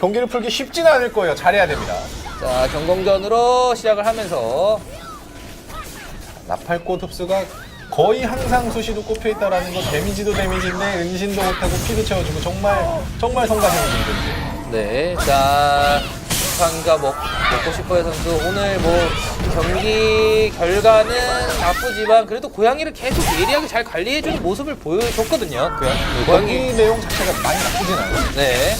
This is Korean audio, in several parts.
경기를 풀기 쉽지는 않을 거예요. 잘해야 됩니다. 자, 경공전으로 시작을 하면서 나팔꽃 흡수가 거의 항상 수시도 꼽혀 있다라는 거 데미지도 데미지인데 은신도 못하고 피도 채워주고 정말 정말 성가시는 분들인데 네, 자, 상가 먹, 먹고 싶어요 선수 오늘 뭐 경기 결과는 나쁘지만 그래도 고양이를 계속 예리하게 잘 관리해주는 모습을 보여줬거든요. 고양이. 경기 내용 자체가 많이 나쁘진 않아요. 네.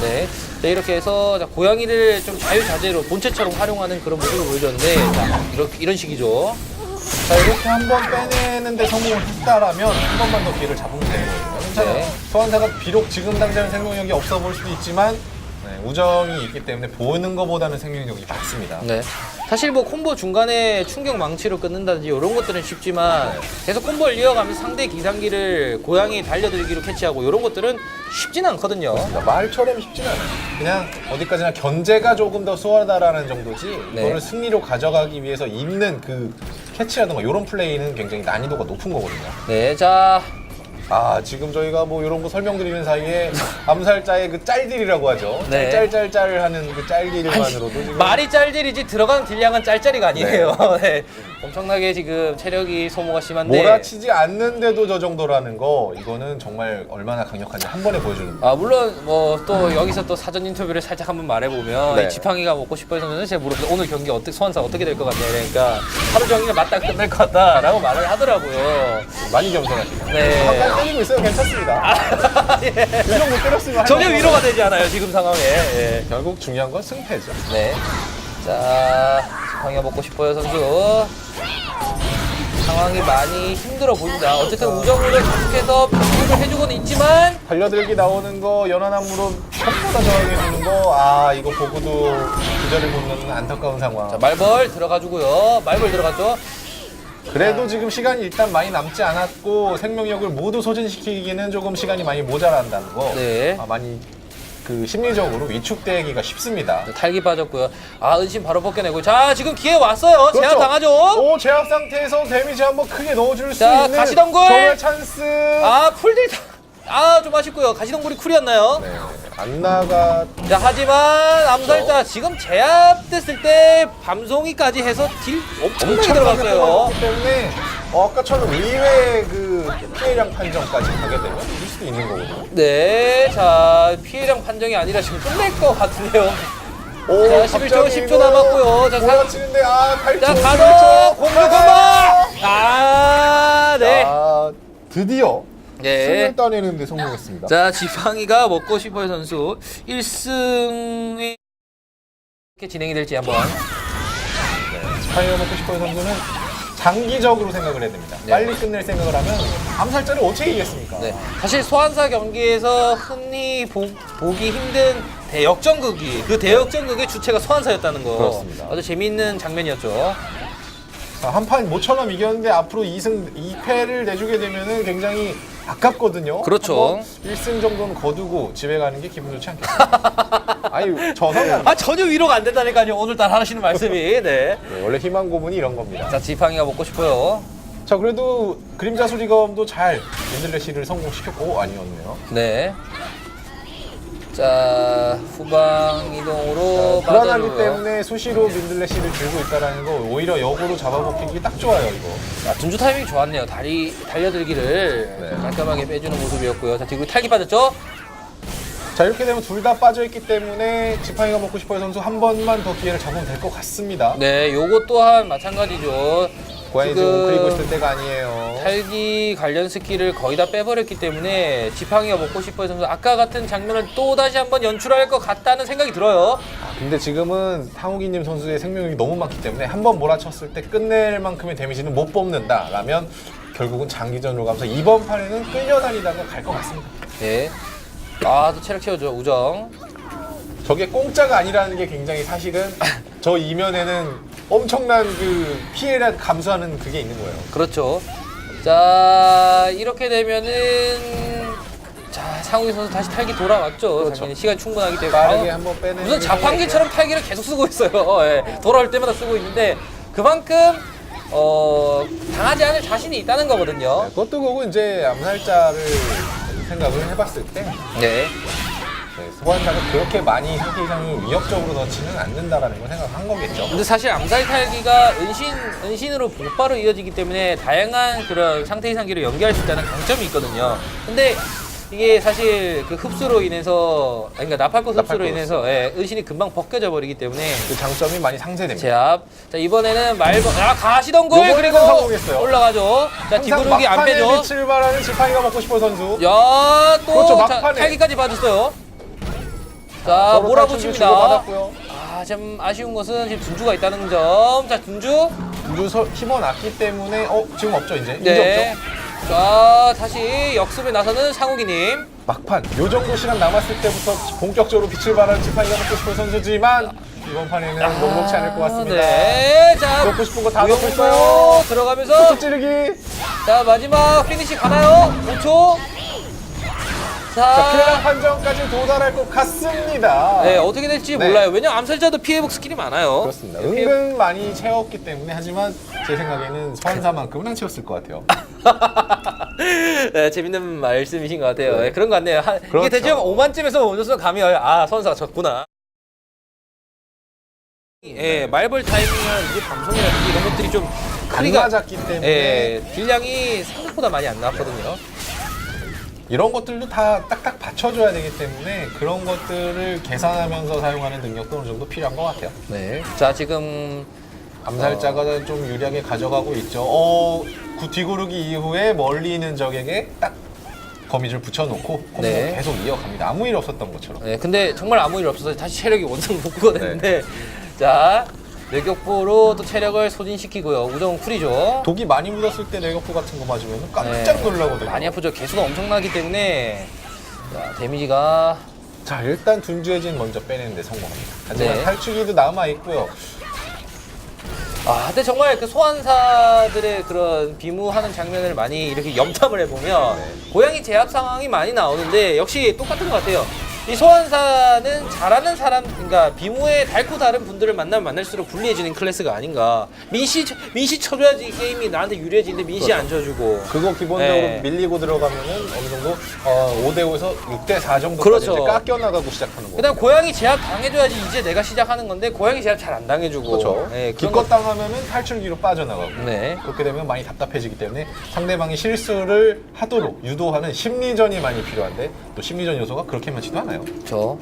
네. 자, 이렇게 해서 자, 고양이를 좀 자유자재로 본체처럼 활용하는 그런 모습을 보여줬는데 자, 이렇게 이런 식이죠. 자 이렇게 한 번 빼내는데 성공을 했다라면 한 번만 더 기회를 잡으면 되는 거예요. 괜찮아요. 네. 소환사가 비록 지금 당장 생명력이 없어 보일 수도 있지만 네, 우정이 있기 때문에 보는 것보다는 생명력이 많습니다. 네. 사실 뭐 콤보 중간에 충격 망치로 끊는다든지 이런 것들은 쉽지만 계속 콤보를 이어가면서 상대 기상기를 고양이 달려들기로 캐치하고 이런 것들은 쉽지는 않거든요. 그러니까 말처럼 쉽지는 않아요. 그냥 어디까지나 견제가 조금 더 수월하다라는 정도지 네. 이거를 승리로 가져가기 위해서 있는 그 캐치라든가 이런 플레이는 굉장히 난이도가 높은 거거든요. 네, 자, 아 지금 저희가 뭐 이런 거 설명드리는 사이에 암살자의 그 짤딜이라고 하죠. 네. 짤짤짤 하는 그 짤딜만으로도 지금 말이 짤짤이지 들어가는 딜량은 짤짤이가 아니에요. 네. 엄청나게 지금 체력이 소모가 심한데. 몰아치지 않는데도 저 정도라는 거 이거는 정말 얼마나 강력한지 한 번에 보여주는 아 물론 뭐 또 여기서 또 사전 인터뷰를 살짝 한번 말해보면 네. 이 지팡이가 먹고 싶어 해서는 제가 물어봤어요 오늘 경기 어떻게 소환사 어떻게 될 것 같냐 그러니까 하루 종일 맞다 끝날 것 같다라고 말을 하더라고요 많이 겸손하시네요. 네. 때리고 있어요. 괜찮습니다. 이 정도 때렸으면 할 전혀 만한 위로가 되지 않아요 지금 상황에 예. 결국 중요한 건 승패죠. 네. 자, 지팡이가 먹고 싶어요, 선수. 상황이 많이 힘들어 보인다. 어쨌든 우정으로 계속해서 변곡을 해주고는 있지만, 달려들기 나오는 거 연하남 무릎 전부 다 저항해 주는 거 아 이거 보고도 기절을 못 넣는 안타까운 상황. 자, 말벌 들어가주고요. 말벌 들어갔죠. 그래도 지금 시간이 일단 많이 남지 않았고 생명력을 모두 소진시키기는 조금 시간이 많이 모자란다는 거. 네. 아, 많이 그 심리적으로 위축되기가 쉽습니다. 탈기 빠졌고요. 아, 은신 바로 벗겨내고. 자, 지금 기회 왔어요. 제압 당하죠. 오 제압 상태에서 데미지 한번 크게 넣어줄 수 자, 있는 가시덤굴! 정말 찬스. 아, 풀딜 다. 아, 좀 아쉽고요. 가시동굴이 쿨이었나요? 네, 안 나가 자, 하지만 암살자 지금 제압됐을 때 밤송이까지 해서 딜 엄청나게 엄청나게 들어갔어요. 들어갔기 때문에 어, 아까처럼 의외의 그 피해량 판정까지 가게 되면 이길 수도 있는 거거든요. 네, 자 피해량 판정이 아니라 지금 끝낼 것 같은데요. 오, 자, 11초, 10초 남았고요. 자, 사- 몰아치는데 아, 8초. 자, 11초. 가로 공격 아! 아, 네. 아, 드디어 네. 승을 따내는데 성공했습니다. 자, 지팡이가 먹고 싶어요 선수 1승이 이렇게 진행이 될지 한번. 스파이어 먹고 싶어요 선수는 장기적으로 생각을 해야 됩니다. 네. 빨리 끝낼 생각을 하면 암살자를 어떻게 이기겠습니까? 네. 사실 소환사 경기에서 흔히 보, 보기 힘든 대역전극이 그 대역전극의 주체가 소환사였다는 거. 그렇습니다. 아주 재미있는 장면이었죠. 한 판 모처럼 이겼는데 앞으로 2승 2패를 내주게 되면은 굉장히 아깝거든요. 그렇죠. 1승 정도는 거두고 집에 가는 게 기분 좋지 않겠습니까? 아니 저서는 아 전혀 위로가 안 된다니까요. 오늘따라 하시는 말씀이. 네. 네, 원래 희망 고문이 이런 겁니다. 자, 지팡이가 먹고 싶어요. 자 그래도 그림자 수리검도 잘 민들레시를 성공시켰고 아니었네요. 네. 자, 후방 이동으로 불안하기 빠져주고요. 때문에 수시로 민들레시를 들고 있다라는 거 오히려 역으로 잡아먹히기 딱 좋아요 이거. 자, 둔주 타이밍 좋았네요. 다리 달려들기를 네. 깔끔하게 빼주는 모습이었고요. 자, 뒤로 탈기 빠졌죠? 자 이렇게 되면 둘 다 빠져있기 때문에 지팡이가 먹고 싶어요 선수 한 번만 더 기회를 잡으면 될 것 같습니다. 네, 요것 또한 마찬가지죠. 고양이 지금 그리고 있을 때가 아니에요. 탈기 관련 스킬을 거의 다 빼버렸기 때문에 지팡이가 먹고 선수 아까 같은 장면을 또 다시 한번 연출할 것 같다는 생각이 들어요. 아, 근데 지금은 탕욱이님 선수의 생명력이 너무 많기 때문에 한 번 몰아쳤을 때 끝낼 만큼의 데미지는 못 뽑는다 라면 결국은 장기전으로 가면서 이번 판에는 끌려다니다가 갈 것 같습니다. 네. 아, 또 체력 채워줘 우정. 저게 공짜가 아니라는 게 굉장히 사실은 저 이면에는 엄청난 그 피해를 감수하는 그게 있는 거예요. 그렇죠. 자, 이렇게 되면은 자, 상욱이 선수 다시 탈기 돌아왔죠. 그렇죠. 당연히 시간 충분하기 때문에. 빠르게 아, 한번 빼내는 무슨 게 자판기처럼 탈기를 계속 쓰고 있어요. 예, 돌아올 때마다 쓰고 있는데 그만큼 어, 당하지 않을 자신이 있다는 거거든요. 네, 그것도 그거고 이제 암살자를 생각을 해봤을 때 네. 네, 소환사가 그렇게 많이 상태 이상을 위협적으로 넣지는 않는다라는 걸 생각한 거겠죠. 근데 사실 암살 탈기가 은신 은신으로 복바로 이어지기 때문에 다양한 그런 상태 이상기를 연기할 수 있다는 강점이 있거든요. 근데 이게 사실 그 흡수로 인해서 아니, 그러니까 나팔꽃 흡수로 나팔꽃. 인해서 예, 은신이 금방 벗겨져 버리기 때문에 그 장점이 많이 상쇄됩니다. 제압. 자 이번에는 말고 아 가시던굴 요번에는 그리고 성공했어요. 올라가죠. 자 항상 뒤구르기 안 막판에 빼죠. 빛을 발하는 지팡이가 먹고 싶어 선수. 야또 그렇죠, 막판에. 탈기까지 받았어요. 자 탈출도 몰아붙입니다. 아, 좀 아쉬운 것은 지금 둔주가 있다는 점. 자, 둔주. 우주 서- 힘어놨기 때문에 어 지금 없죠 이제 네. 이제 없죠. 자, 다시 역습에 나서는 상욱이님. 막판 요 정도 시간 남았을 때부터 본격적으로 빛을 발하는 지팡이가 먹고 싶은 선수지만 이번 판에는 녹록치 않을 것 같습니다. 네. 자, 넣고 싶은 거다 넣고 있어요. 들어가면서. 툭 찌르기. 자, 마지막 피니시 가나요? 5초. 자, 자, 판정까지 도달할 것 같습니다. 네, 어떻게 될지 네. 몰라요. 왜냐면 암살자도 피해복 스킬이 많아요. 그렇습니다. 네, 피해- 은근 많이 채웠기 때문에 하지만 제 생각에는 소환사만큼은 안 채웠을 것 같아요. 네, 재밌는 말씀이신 것 같아요. 네, 그런 것 같네요. 한, 이게 그렇죠. 대충 5만쯤에서 오셔서 감이 와요. 아, 선수가 졌구나. 예, 말벌 타이밍이나 이제 방송이라든지 이런 것들이 좀 안 크기가 맞았기 때문에 예, 딜량이 생각보다 많이 안 나왔거든요. 이런 것들도 다 딱딱 받쳐줘야 되기 때문에 그런 것들을 계산하면서 사용하는 능력도 어느 정도 필요한 것 같아요. 네. 자, 지금 암살자가 좀 유리하게 가져가고 있죠. 어, 구- 뒤구르기 이후에 멀리 있는 적에게 딱 거미줄 붙여놓고 콤보 네. 계속 이어갑니다. 아무 일 없었던 것처럼. 네, 근데 정말 아무 일 없어서 다시 체력이 원상 복구가 됐는데 자, 내격포로 또 체력을 소진시키고요. 우정 쿨이죠. 독이 많이 묻었을 때 내격포 같은 거 맞으면 깜짝 네. 놀라거든요. 많이 아프죠. 개수가 엄청나기 때문에 자, 데미지가 자 일단 둔주의 진 먼저 빼내는데 성공합니다. 하지만 네. 탈출기도 남아 있고요. 아, 근데 정말 그 소환사들의 그런 비무하는 장면을 많이 이렇게 염탐을 해보면 네. 고양이 제압 상황이 많이 나오는데 역시 똑같은 것 같아요. 이 소환사는 잘하는 사람, 그러니까 비무에 달고 다른 분들을 만나면 만날수록 불리해지는 클래스가 아닌가. 민씨, 민씨 쳐줘야지 이 게임이 나한테 유리해지는데 민씨 안 쳐주고. 그거 기본적으로 네. 밀리고 들어가면은 어느 정도 어, 5대 5에서 6대 4 정도까지 그렇죠. 이제 깎여 나가고 시작하는 거예요. 그다음 고양이 제압 당해줘야지 이제 내가 시작하는 건데 고양이 제압 잘 안 당해주고. 그렇죠. 네, 기껏 당하면은 탈출기로 빠져나가고. 거- 네. 그렇게 되면 많이 답답해지기 때문에 상대방이 실수를 하도록 유도하는 심리전이 많이 필요한데 또 심리전 요소가 그렇게 많지도 않아요. 그렇죠.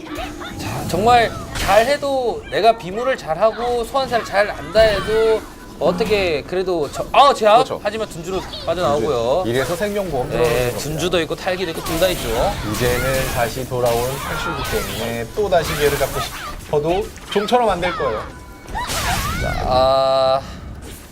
자, 정말 잘해도 내가 비무를 잘하고 소환사를 잘 안다 해도 어떻게 그래도 저, 아 제압 그렇죠. 하지만 둔주로 빠져나오고요. 이래서 생명보험 네, 들어가는 겁니다. 둔주도 있고 탈기도 있고 둘 다 있죠. 이제는 다시 돌아온 탈출기 때문에 또 다시 기회를 잡고 싶어도 좀처럼 안 될 거예요. 아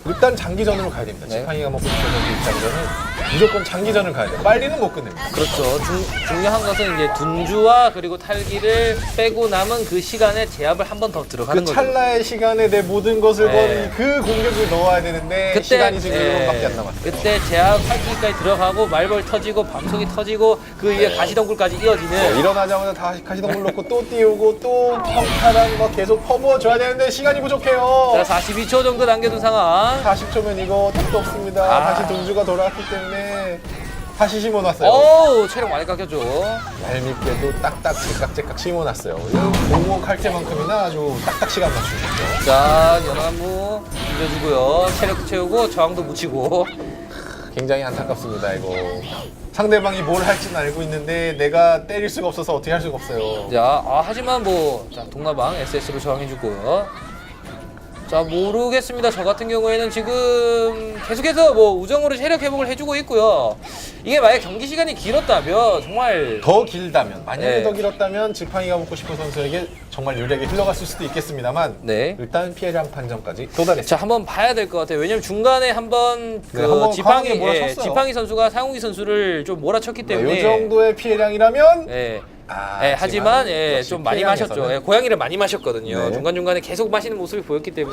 일단 장기전으로 가야 됩니다. 네. 지팡이가 먹고 선수 입장에서는 무조건 장기전을 가야 돼요. 빨리는 못 끝냅니다. 그렇죠. 중, 중요한 것은 이제 둔주와 그리고 탈기를 빼고 남은 그 시간에 제압을 한 번 더 들어가는 그 거죠. 찰나의 시간에 내 모든 것을 네. 건 그 공격을 넣어야 되는데 시간이 지금 예, 1분밖에 안 남았어요. 그때 제압 탈기까지 들어가고 말벌 터지고 밤송이 터지고 그 위에 네. 가시덩굴까지 이어지는 네, 일어나자마자 다시 가시덤불 놓고 또 띄우고 또 평타랑 막 계속 퍼부어줘야 되는데 시간이 부족해요. 자 42초 정도 남겨둔 상황. 40초면 이거 택도 없습니다. 아. 다시 동주가 돌아왔기 때문에 다시 심어놨어요. 어우 체력 많이 깎였죠. 얄밉게도 딱딱 제깍제깍 심어놨어요. 공목할 때만큼이나 아주 딱딱 시간 맞추셨죠. 자 연합무 밀어주고요. 체력 채우고 저항도 묻히고. 굉장히 안타깝습니다, 이거. 상대방이 뭘 할지는 알고 있는데 내가 때릴 수가 없어서 어떻게 할 수가 없어요. 자 아, 하지만 뭐 자, 동나방 SS로 저항해주고요. 자 모르겠습니다. 저 같은 경우에는 지금 계속해서 뭐 우정으로 체력 회복을 해주고 있고요. 이게 만약 경기 시간이 길었다면 정말 더 길다면, 만약에 네. 더 길었다면 지팡이가 먹고 싶은 선수에게 정말 유리하게 흘러갔을 수도 있겠습니다만 네. 일단 피해량 판정까지 도달했습니다. 자 한번 봐야 될 것 같아요. 왜냐면 중간에 한번 그 네, 한번 지팡이 강하게 예, 몰아쳤어요. 지팡이 선수가 상욱이 선수를 좀 몰아쳤기 때문에 이 정도의 피해량이라면 예. 아, 예, 하지만 예, 역시 좀 많이 피해량에서는- 마셨죠. 예, 고양이를 많이 마셨거든요. 네. 중간 중간에 계속 마시는 모습이 보였기 때문에.